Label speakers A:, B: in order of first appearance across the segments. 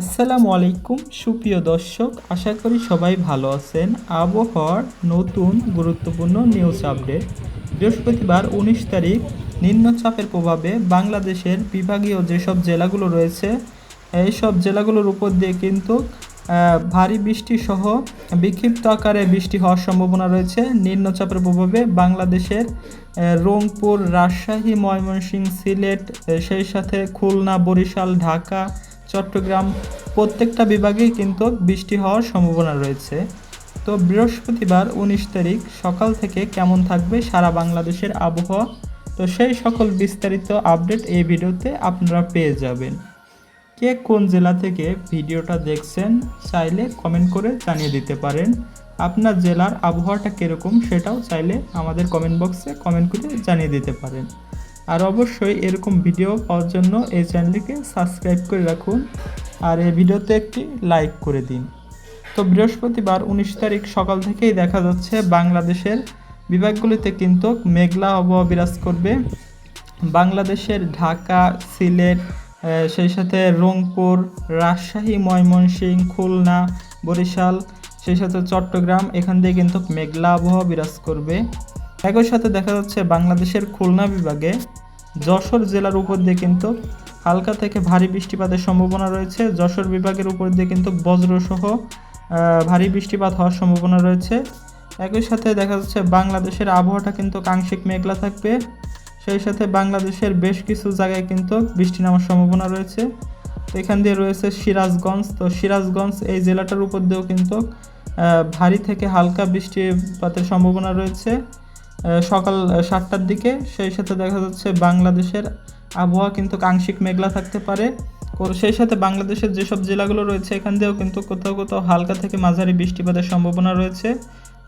A: আসসালামু আলাইকুম, সুপ্রিয় দর্শক, আশা করি সবাই ভালো আছেন। আবহাওয়ার নতুন গুরুত্বপূর্ণ নিউজ আপডেট বৃহস্পতিবার উনিশ তারিখ, নিম্নচাপের প্রভাবে বাংলাদেশের বিভাগীয় যেসব জেলাগুলো রয়েছে, এইসব জেলাগুলোর উপর দিয়ে কিন্তু ভারী বৃষ্টি সহ বিক্ষিপ্ত আকারে বৃষ্টি হওয়ার সম্ভাবনা রয়েছে। নিম্নচাপের প্রভাবে বাংলাদেশের রংপুর, রাজশাহী, ময়মনসিংহ, সিলেট সেই সাথে খুলনা, বরিশাল, ঢাকা চট্টগ্রাম প্রত্যেকটা বিভাগেই কিন্তু বৃষ্টি হওয়ার সম্ভাবনা রয়েছে। তো বৃহস্পতিবার উনিশ তারিখ সকাল থেকে কেমন থাকবে সারা বাংলাদেশের আবহাওয়া? তো সেই সকল বিস্তারিত আপডেট এই ভিডিওতে আপনারা পেয়ে যাবেন। কে কোন জেলা থেকে ভিডিওটা দেখছেন চাইলে কমেন্ট করে জানিয়ে দিতে পারেন। আপনার জেলার আবহাওয়াটা কীরকম সেটাও চাইলে আমাদের কমেন্ট বক্সে কমেন্ট করে জানিয়ে দিতে পারেন। আর অবশ্যই এরকম ভিডিও পাওয়ার জন্য এই চ্যানেলটিকে সাবস্ক্রাইব করে রাখুন আর এই ভিডিওতে একটি লাইক করে দিন। তো বৃহস্পতিবার উনিশ তারিখ সকাল থেকেই দেখা যাচ্ছে বাংলাদেশের বিভাগগুলিতে কিন্তু মেঘলা আবহাওয়া বিরাজ করবে। বাংলাদেশের ঢাকা, সিলেট সেই সাথে রংপুর, রাজশাহী, ময়মনসিংহ, খুলনা, বরিশাল, সেই সাথে চট্টগ্রাম, এখান দিয়ে কিন্তু মেঘলা আবহাওয়া বিরাজ করবে। একই সাথে দেখা যাচ্ছে বাংলাদেশের খুলনা বিভাগে যশোর জেলার উপর দিয়ে কিন্তু হালকা থেকে ভারী বৃষ্টিপাতের সম্ভাবনা রয়েছে। যশোর বিভাগের উপর দিয়ে কিন্তু বজ্রসহ ভারী বৃষ্টিপাত হওয়ার সম্ভাবনা রয়েছে। একই সাথে দেখা যাচ্ছে বাংলাদেশের আবহাওয়াটা কিন্তু আংশিক মেঘলা থাকবে। সেই সাথে বাংলাদেশের বেশ কিছু জায়গায় কিন্তু বৃষ্টি নামার সম্ভাবনা রয়েছে। তো এখান দিয়ে রয়েছে সিরাজগঞ্জ। তো সিরাজগঞ্জ এই জেলাটার উপর দিয়েও কিন্তু ভারী থেকে হালকা বৃষ্টিপাতের সম্ভাবনা রয়েছে। সকাল সাতটার দিকে। সেই সাথে দেখা যাচ্ছে বাংলাদেশের আবহাওয়া কিন্তু আংশিক মেঘলা থাকতে পারে। সেই সাথে বাংলাদেশের যেসব জেলাগুলো রয়েছে, এখান দিয়েও কিন্তু কোথাও কোথাও হালকা থেকে মাঝারি বৃষ্টিপাতের সম্ভাবনা রয়েছে।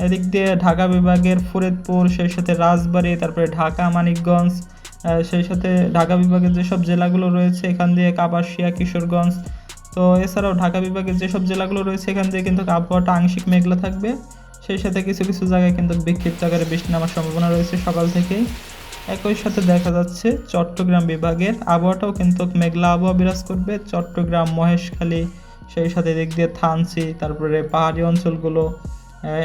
A: এদিক দিয়ে ঢাকা বিভাগের ফরিদপুর, সেই সাথে রাজবাড়ী, তারপরে ঢাকা, মানিকগঞ্জ সেই সাথে ঢাকা বিভাগের যেসব জেলাগুলো রয়েছে, এখান দিয়ে কাপাসিয়া, কিশোরগঞ্জ। তো এছাড়াও ঢাকা বিভাগের যেসব জেলাগুলো রয়েছে, এখান দিয়ে কিন্তু আবহাওয়াটা আংশিক মেঘলা থাকবে। সেই সাথে কিছু কিছু জায়গায় কিন্তু বিক্ষিপ্ত আকারে বৃষ্টি নামার সম্ভাবনা রয়েছে সকাল থেকেই। একই সাথে দেখা যাচ্ছে চট্টগ্রাম বিভাগের আবহাওয়াটাও কিন্তু মেঘলা আবহাওয়া বিরাজ করবে। চট্টগ্রাম, মহেশখালী, সেই সাথে এদিক দিয়ে থানচি, তারপরে পাহাড়ি অঞ্চলগুলো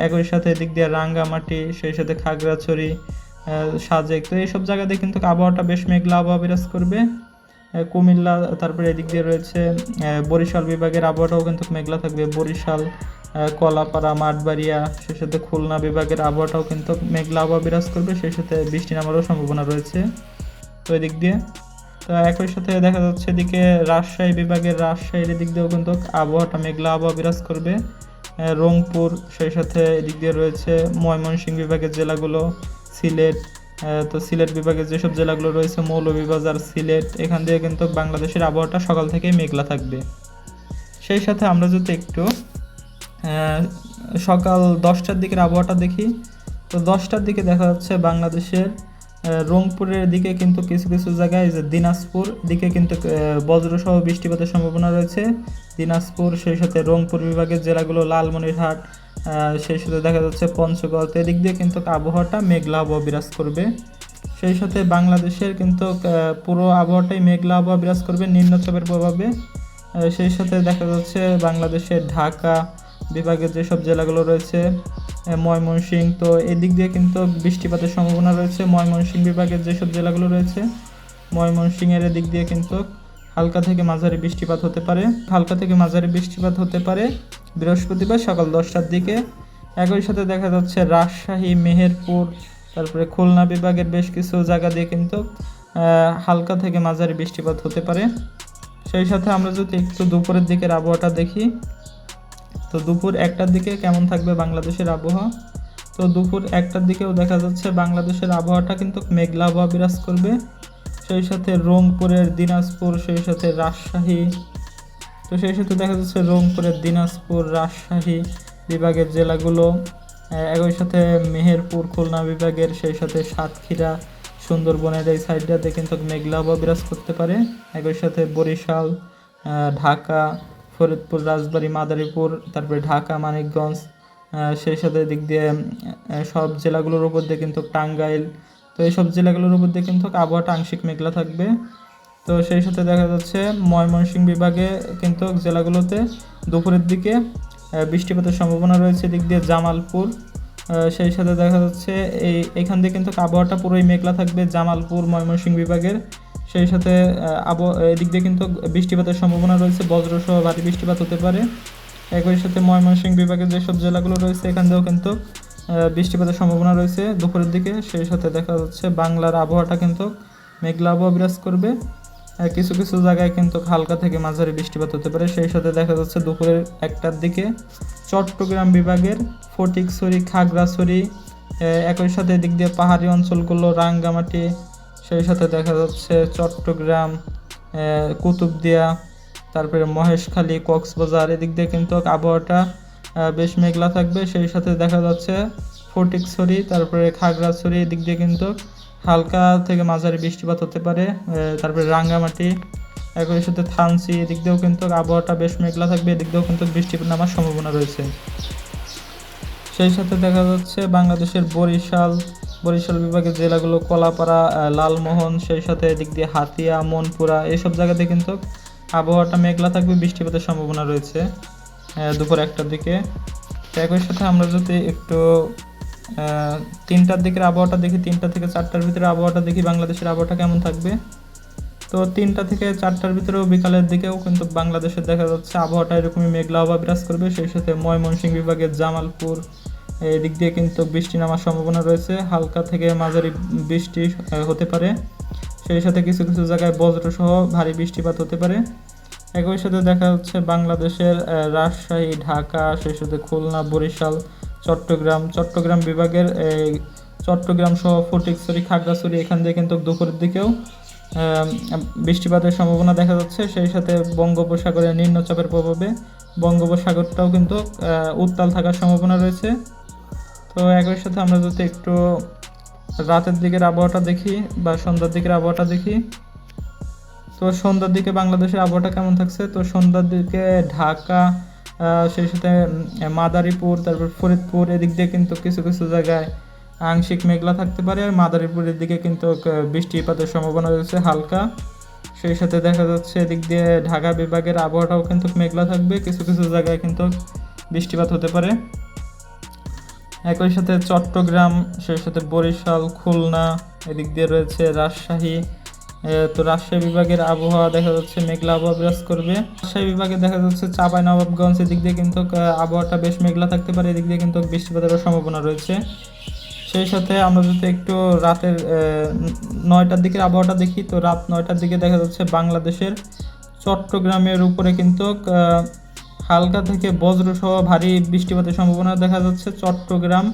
A: একই সাথে এদিক দিয়ে রাঙ্গামাটি, সেই সাথে খাগড়াছড়ি সাজেক। তো এইসব জায়গাতে কিন্তু আবহাওয়াটা বেশ মেঘলা আবহাওয়া বিরাজ করবে। কুমিল্লা, তারপরে এদিক দিয়ে রয়েছে বরিশাল বিভাগের আবহাওয়াটাও কিন্তু মেঘলা থাকবে। বরিশাল কলাপাড়া, মাঠবাড়িয়া, সেই সাথে খুলনা বিভাগের আবহাওয়াটাও কিন্তু মেঘলা আবহাওয়া বিরাজ করবে, সেই সাথে বৃষ্টি নামারও সম্ভাবনা রয়েছে। তো এদিক দিয়ে, তো একই সাথে দেখা যাচ্ছে এদিকে রাজশাহী বিভাগের রাজশাহীর এদিক দিয়েও কিন্তু আবহাওয়াটা মেঘলা আবহাওয়া বিরাজ করবে। রংপুর, সেই সাথে এদিক দিয়ে রয়েছে ময়মনসিংহ বিভাগের জেলাগুলো, সিলেট তো সিলেট বিভাগের যেসব জেলাগুলো রয়েছে, মৌলভীবাজার, সিলেট, এখান দিয়ে কিন্তু বাংলাদেশের আবহাওয়াটা সকাল থেকেই মেঘলা থাকবে। সেই সাথে আমরা যদি একটু সকাল দশটার দিকের আবহাওয়াটা দেখি। তো দশটার দিকে দেখা যাচ্ছে বাংলাদেশের রংপুরের দিকে কিন্তু কিছু কিছু জায়গায় যে দিনাজপুর দিকে কিন্তু বজ্রসহ বৃষ্টিপাতের সম্ভাবনা রয়েছে। দিনাজপুর, সেই সাথে রংপুর বিভাগের জেলাগুলো লালমনিরহাট সেই সাথে দেখা যাচ্ছে পঞ্চগড় এদিক দিয়ে কিন্তু আবহাওয়াটা মেঘলা আবহাওয়া বিরাজ করবে। সেই সাথে বাংলাদেশের কিন্তু পুরো আবহাওয়াটাই মেঘলা আবহাওয়া বিরাজ করবে, নিম্নচাপের প্রভাবে। সেই সাথে দেখা যাচ্ছে বাংলাদেশের ঢাকা বিভাগের যেসব জেলাগুলো রয়েছে ময়মনসিংহ তো এদিক দিয়ে কিন্তু বৃষ্টিপাতের সম্ভাবনা রয়েছে। ময়মনসিংহ বিভাগের যেসব জেলাগুলো রয়েছে ময়মনসিংহের এদিক দিয়ে কিন্তু হালকা থেকে মাঝারি বৃষ্টিপাত হতে পারে। হালকা থেকে মাঝারি বৃষ্টিপাত হতে পারে বৃহস্পতিবার সকাল দশটার দিকে। একই সাথে দেখা যাচ্ছে রাজশাহী, মেহেরপুর, তারপরে খুলনা বিভাগের বেশ কিছু জায়গা দিয়ে কিন্তু হালকা থেকে মাঝারি বৃষ্টিপাত হতে পারে। সেই সাথে আমরা যদি একটু দুপুরের দিকের আবহাওয়াটা দেখি তো দুপুর একটার দিকে কেমন থাকবে বাংলাদেশের আবহাওয়া? তো দুপুর একটার দিকেও দেখা যাচ্ছে বাংলাদেশের আবহাওয়াটা কিন্তু মেঘলা আবহাওয়া বিরাজ করবে। সেই সাথে রংপুরের দিনাজপুর, সেই সাথে রাজশাহী। তো সেই সাথে দেখা যাচ্ছে রংপুরের দিনাজপুর, রাজশাহী বিভাগের জেলাগুলো। একই সাথে মেহেরপুর, খুলনা বিভাগের, সেই সাথে সাতক্ষীরা, সুন্দরবনের এই সাইডটাতে কিন্তু মেঘলা আবহাওয়া বিরাজ করতে পারে। একই সাথে বরিশাল ঢাকা ফরিদপুর, রাজবাড়ী, মাদারীপুর, তারপরে ঢাকা, মানিকগঞ্জ সেই সাথে দিক দিয়ে সব জেলাগুলোর উপর দিয়ে কিন্তু টাঙ্গাইল, তো এইসব জেলাগুলোর উপর দিয়ে কিন্তু আবহাওয়াটা আংশিক মেঘলা থাকবে। তো সেই সাথে দেখা যাচ্ছে ময়মনসিংহ বিভাগে কিন্তু জেলাগুলোতে দুপুরের দিকে বৃষ্টিপাতের সম্ভাবনা রয়েছে দিক দিয়ে জামালপুর সেই সাথে দেখা যাচ্ছে এই, এখান দিয়ে কিন্তু আবহাওয়াটা পুরোই মেঘলা থাকবে জামালপুর, ময়মনসিংহ বিভাগের। সেই সাথে আবহ, এদিক দিয়ে কিন্তু বৃষ্টিপাতের সম্ভাবনা রয়েছে। বজ্রসহ ভারী বৃষ্টিপাত হতে পারে। একই সাথে ময়মনসিংহ বিভাগের যেসব জেলাগুলো রয়েছে, এখান দিয়েও কিন্তু বৃষ্টিপাতের সম্ভাবনা রয়েছে দুপুরের দিকে। সেই সাথে দেখা যাচ্ছে বাংলার আবহাওয়াটা কিন্তু মেঘলা আবহাওয়া বিরাজ করবে। কিছু কিছু জায়গায় কিন্তু হালকা থেকে মাঝারি বৃষ্টিপাত হতে পারে। সেই সাথে দেখা যাচ্ছে দুপুরের একটার দিকে চট্টগ্রাম বিভাগের ফটিকছড়ি, খাগড়াছড়ি একই সাথে এদিক দিয়ে পাহাড়ি অঞ্চলগুলো, রাঙ্গামাটি সেই সাথে দেখা যাচ্ছে চট্টগ্রাম কুতুবদিয়া, তারপরে মহেশখালী, কক্সবাজার, এদিক দিয়ে কিন্তু আবহাওয়াটা বেশ মেঘলা থাকবে। সেই সাথে দেখা যাচ্ছে ফটিকছড়ি, তারপরে খাগড়াছড়ি, এদিক দিয়ে কিন্তু হালকা থেকে মাঝারি বৃষ্টিপাত হতে পারে। তারপরে রাঙ্গামাটি, একই সাথে থানসি এদিক দিয়েও কিন্তু আবহাওয়াটা বেশ মেঘলা থাকবে। এদিক দিয়েও কিন্তু বৃষ্টি নামার সম্ভাবনা রয়েছে। সেই সাথে দেখা যাচ্ছে বাংলাদেশের বরিশাল বরিশাল বিভাগের জেলাগুলো কলাপাড়া লালমোহন, সেই সাথে এদিক দিয়ে হাতিয়া, মনপুরা এইসব জায়গাতে কিন্তু আবহাওয়াটা মেঘলা থাকবে, বৃষ্টিপাতের সম্ভাবনা রয়েছে দুপুর একটার দিকে। একই সাথে আমরা যদি একটু তিনটার দিকের আবহাওয়াটা দেখি, তিনটা থেকে চারটার ভিতরে আবহাওয়াটা দেখি, বাংলাদেশের আবহাওয়াটা কেমন থাকবে? তো তিনটা থেকে চারটার ভিতরেও বিকালের দিকেও কিন্তু বাংলাদেশে দেখা যাচ্ছে আবহাওয়াটা এরকমই মেঘলা আবহাওয়া বিরাজ করবে, সেই সাথে ময়মনসিংহ বিভাগের জামালপুর এই দিক দিয়ে কিন্তু বৃষ্টি নামার সম্ভাবনা রয়েছে। হালকা থেকে মাঝারি বৃষ্টি হতে পারে। সেই সাথে কিছু কিছু জায়গায় বজ্রসহ ভারী বৃষ্টিপাত হতে পারে। একই সাথে দেখা যাচ্ছে বাংলাদেশের রাজশাহী, ঢাকা, সেই সাথে খুলনা, বরিশাল, চট্টগ্রাম। চট্টগ্রাম বিভাগের চট্টগ্রাম সহ ফটিকছড়ি, খাগড়াছড়ি এখান দিয়ে কিন্তু দুপুরের দিকেও বৃষ্টিপাতের সম্ভাবনা দেখা যাচ্ছে। সেই সাথে বঙ্গোপসাগরের নিম্নচাপের প্রভাবে বঙ্গোপসাগরটাও কিন্তু উত্তাল থাকার সম্ভাবনা রয়েছে। তো একই সাথে আমরা যদি একটু রাতের দিকের আবহাওয়াটা দেখি বা সন্ধ্যার দিকের আবহাওয়াটা দেখি, তো সন্ধ্যার দিকে বাংলাদেশের আবহাওয়াটা কেমন থাকছে? তো সন্ধ্যার দিকে ঢাকা সেই সাথে মাদারীপুর, তারপর ফরিদপুর, এদিক দিয়ে কিন্তু কিছু কিছু জায়গায় আংশিক মেঘলা থাকতে পারে। আর মাদারীপুরের দিকে কিন্তু বৃষ্টিপাতের সম্ভাবনা রয়েছে হালকা। সেই সাথে দেখা যাচ্ছে এদিক দিয়ে ঢাকা বিভাগের আবহাওয়াটাও কিন্তু মেঘলা থাকবে। কিছু কিছু জায়গায় কিন্তু বৃষ্টিপাত হতে পারে। একই সাথে চট্টগ্রাম, সেই সাথে বরিশাল, খুলনা, এদিক দিয়ে রয়েছে রাজশাহী। তো রাজশাহী বিভাগের আবহাওয়া দেখা যাচ্ছে মেঘলা আবহাওয়া বিরাজ করবে। রাজশাহী বিভাগে দেখা যাচ্ছে চাপাই, নবাবগঞ্জ, এদিক দিয়ে কিন্তু আবহাওয়াটা বেশ মেঘলা থাকতে পারে, এদিক দিয়ে কিন্তু বৃষ্টিপাতেরও সম্ভাবনা রয়েছে। সেই সাথে আমরা যদি একটু রাতের নয়টার দিকের আবহাওয়াটা দেখি, তো রাত নয়টার দিকে দেখা যাচ্ছে বাংলাদেশের চট্টগ্রামের উপরে কিন্তু হালকা থেকে বজ্রসহ ভারী বৃষ্টিপাতের সম্ভাবনা দেখা যাচ্ছে চট্টগ্রাম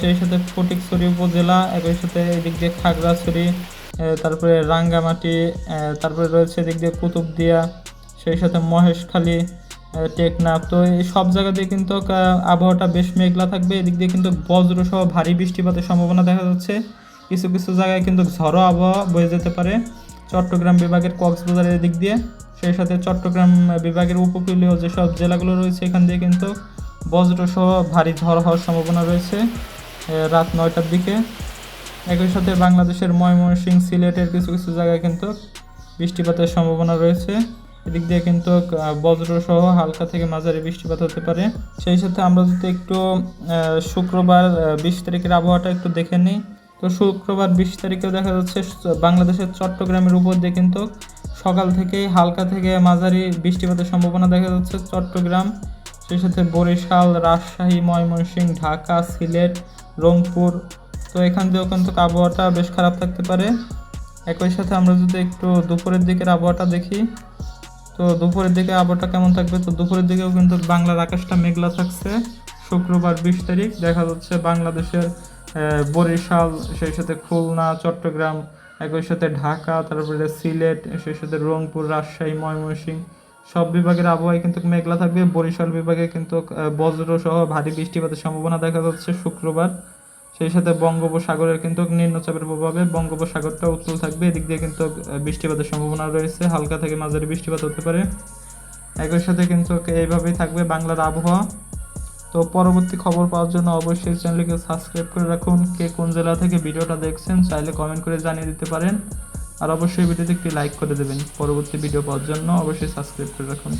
A: সেই সাথে ফটিকছড়ি উপজেলা, একই সাথে এদিক দিয়ে খাগড়াছড়ি তারপরে রাঙ্গামাটি তারপরে রয়েছে এদিক দিয়ে কুতুবদিয়া, সেই সাথে মহেশখালী টেকনাফ। তো এই সব জায়গা দিয়ে কিন্তু আবহাওয়াটা বেশ মেঘলা থাকবে। এদিক দিয়ে কিন্তু বজ্রসহ ভারী বৃষ্টিপাতের সম্ভাবনা দেখা যাচ্ছে। কিছু কিছু জায়গায় কিন্তু ঝড়ো আবহাওয়া বয়ে যেতে পারে। চট্টগ্রাম বিভাগের কক্সবাজারের দিক দিয়ে, সেই সাথে চট্টগ্রাম বিভাগের উপকূলীয় যেসব জেলাগুলো রয়েছে, এখান দিয়ে কিন্তু বজ্রসহ ভারী ঝড় হওয়ার সম্ভাবনা রয়েছে রাত নয়টার দিকে। একই সাথে বাংলাদেশের ময়মনসিংহ সিলেটের কিছু কিছু জায়গায় কিন্তু বৃষ্টিপাতের সম্ভাবনা রয়েছে। এদিক দিয়ে কিন্তু বজ্রসহ হালকা থেকে মাঝারি বৃষ্টিপাত হতে পারে। সেই সাথে আমরা যদি একটু শুক্রবার বিশ তারিখের আবহাওয়াটা একটু দেখে নিই তো শুক্রবার বিশ তারিখেও দেখা যাচ্ছে, বাংলাদেশের চট্টগ্রামের উপর দিয়ে কিন্তু সকাল থেকেই হালকা থেকে মাঝারি বৃষ্টিপাতের সম্ভাবনা দেখা যাচ্ছে। চট্টগ্রাম, সেই সাথে বরিশাল, রাজশাহী ময়মনসিংহ ঢাকা, সিলেট, রংপুর, তো এখান দিয়েও কিন্তু আবহাওয়াটা বেশ খারাপ থাকতে পারে। একই সাথে আমরা যদি একটু দুপুরের দিকের আবহাওয়াটা দেখি, তো দুপুরের দিকে আবহাওয়াটা কেমন থাকবে? তো দুপুরের দিকেও কিন্তু বাংলার আকাশটা মেঘলা থাকছে। শুক্রবার বিশ তারিখ দেখা যাচ্ছে বাংলাদেশের বরিশাল সেই সাথে খুলনা চট্টগ্রাম একই সাথে ঢাকা তারপরে সিলেট সেই সাথে রংপুর রাজশাহী ময়মনসিংহ সব বিভাগের আবহাওয়ায় কিন্তু মেঘলা থাকবে। বরিশাল বিভাগে কিন্তু আহ, বজ্র সহ ভারী বৃষ্টিপাতের সম্ভাবনা দেখা যাচ্ছে শুক্রবার। সেই সাথে বঙ্গোপসাগরের কিন্তু নিম্নচাপের প্রভাবে বঙ্গোপসাগরটা উত্তল থাকবে। এদিক দিয়ে কিন্তু বৃষ্টিপাতের সম্ভাবনা রয়েছে। হালকা থেকে মাঝারি বৃষ্টিপাত হতে পারে। একই সাথে কিন্তু এইভাবেই থাকবে বাংলার আবহাওয়া। তো পরবর্তী খবর পাওয়ার জন্য অবশ্যই চ্যানেলকে সাবস্ক্রাইব করে রাখুন। কে কোন জেলা থেকে ভিডিওটা দেখছেন চাইলে কমেন্ট করে জানিয়ে দিতে পারেন। আর অবশ্যই ভিডিওতে একটি লাইক করে দেবেন। পরবর্তী ভিডিও পাওয়ার জন্য অবশ্যই সাবস্ক্রাইব করে রাখুন।